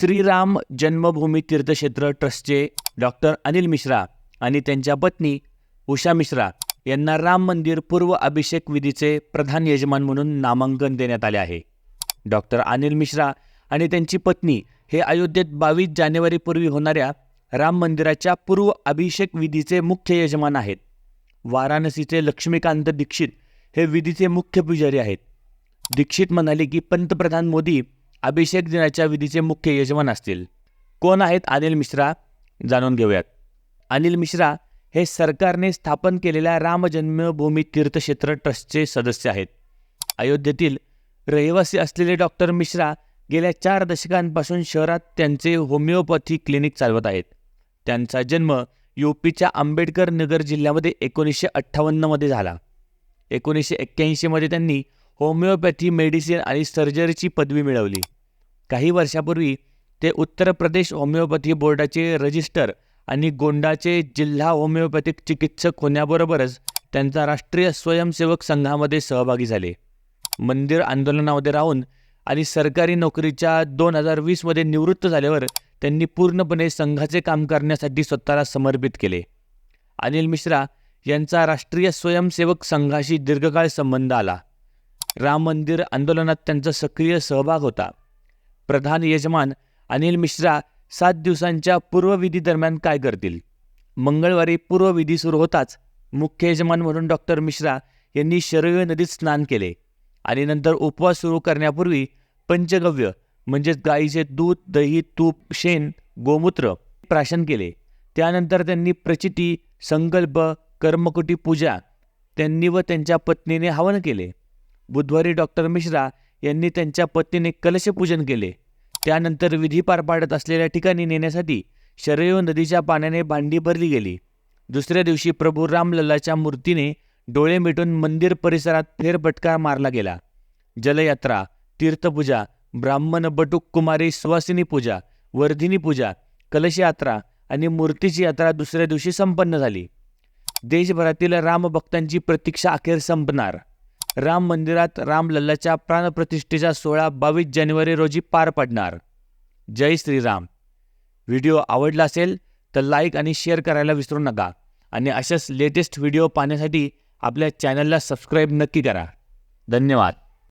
श्रीराम जन्मभूमी तीर्थक्षेत्र ट्रस्टचे डॉक्टर अनिल मिश्रा आणि त्यांच्या पत्नी उषा मिश्रा यांना राम मंदिर पूर्व अभिषेक विधीचे प्रधान यजमान म्हणून नामांकन देण्यात आले आहे. डॉक्टर अनिल मिश्रा आणि त्यांची पत्नी हे अयोध्येत बावीस जानेवारीपूर्वी होणाऱ्या राम मंदिराच्या पूर्व अभिषेक विधीचे मुख्य यजमान आहेत. वाराणसीचे लक्ष्मीकांत दीक्षित हे विधीचे मुख्य पुजारी आहेत. दीक्षित म्हणाले की पंतप्रधान मोदी अभिषेक दिनाच्या विधीचे मुख्य यजमान असतील. कोण आहेत अनिल मिश्रा? जाणून घेऊयात. अनिल मिश्रा हे सरकारने स्थापन केलेल्या रामजन्मभूमी तीर्थक्षेत्र ट्रस्टचे सदस्य आहेत. अयोध्येतील रहिवासी असलेले डॉक्टर मिश्रा गेल्या चार दशकांपासून शहरात त्यांचे होमिओपॅथी क्लिनिक चालवत आहेत. त्यांचा जन्म यूपीच्या आंबेडकर नगर जिल्ह्यामध्ये एकोणीसशे अठ्ठावन्नमध्ये झाला. एकोणीसशे एक्क्याऐंशीमध्ये त्यांनी होमिओपॅथी मेडिसिन आणि सर्जरीची पदवी मिळवली. काही वर्षापूर्वी ते उत्तर प्रदेश होमिओपॅथी बोर्डाचे रजिस्टर आणि गोंडाचे जिल्हा होमिओपॅथिक चिकित्सक होण्याबरोबरच त्यांचा राष्ट्रीय स्वयंसेवक संघामध्ये सहभागी झाले. मंदिर आंदोलनामध्ये राहून आणि सरकारी नोकरीच्या दोन हजार वीसमध्ये निवृत्त झाल्यावर त्यांनी पूर्णपणे संघाचे काम करण्यासाठी स्वतःला समर्पित केले. अनिल मिश्रा यांचा राष्ट्रीय स्वयंसेवक संघाशी दीर्घकाळ संबंध आला. राम मंदिर आंदोलनात त्यांचा सक्रिय सहभाग होता. प्रधान यजमान अनिल मिश्रा सात दिवसांच्या पूर्वविधी दरम्यान काय करतील? मंगळवारी पूर्वविधी सुरू होताच मुख्य यजमान म्हणून डॉक्टर मिश्रा यांनी शरयू नदीत स्नान केले आणि नंतर उपवास सुरू करण्यापूर्वी पंचगव्य म्हणजेच गाईचे दूध दही तूप शेण गोमूत्र प्राशन केले. त्यानंतर त्यांनी प्रचिती संकल्प कर्मकुटी पूजा त्यांनी व त्यांच्या पत्नीने हवन केले. बुधवारी डॉक्टर मिश्रा यांनी त्यांच्या पत्नीने कलशपूजन केले. त्यानंतर विधी पार पाडत असलेल्या ठिकाणी नेण्यासाठी शरयू नदीच्या पाण्याने भांडी भरली गेली. दुसऱ्या दिवशी प्रभू रामलल्लाच्या मूर्तीने डोळे मिटून मंदिर परिसरात फेरफटका मारला गेला. जलयात्रा तीर्थपूजा ब्राह्मण बटुक कुमारी सुवासिनी पूजा वर्धिनी पूजा कलशयात्रा आणि मूर्तीची यात्रा दुसऱ्या दिवशी संपन्न झाली. देशभरातील रामभक्तांची प्रतीक्षा अखेर संपणार. राम मंदिरात रामलल्लाच्या प्राणप्रतिष्ठेचा सोहळा बावीस जानेवारी रोजी पार पडणार. जय श्रीराम. व्हिडिओ आवडला असेल तर लाईक आणि शेअर करायला विसरू नका आणि अशाच लेटेस्ट व्हिडिओ पाहण्यासाठी आपल्या चॅनलला सबस्क्राईब नक्की करा. धन्यवाद.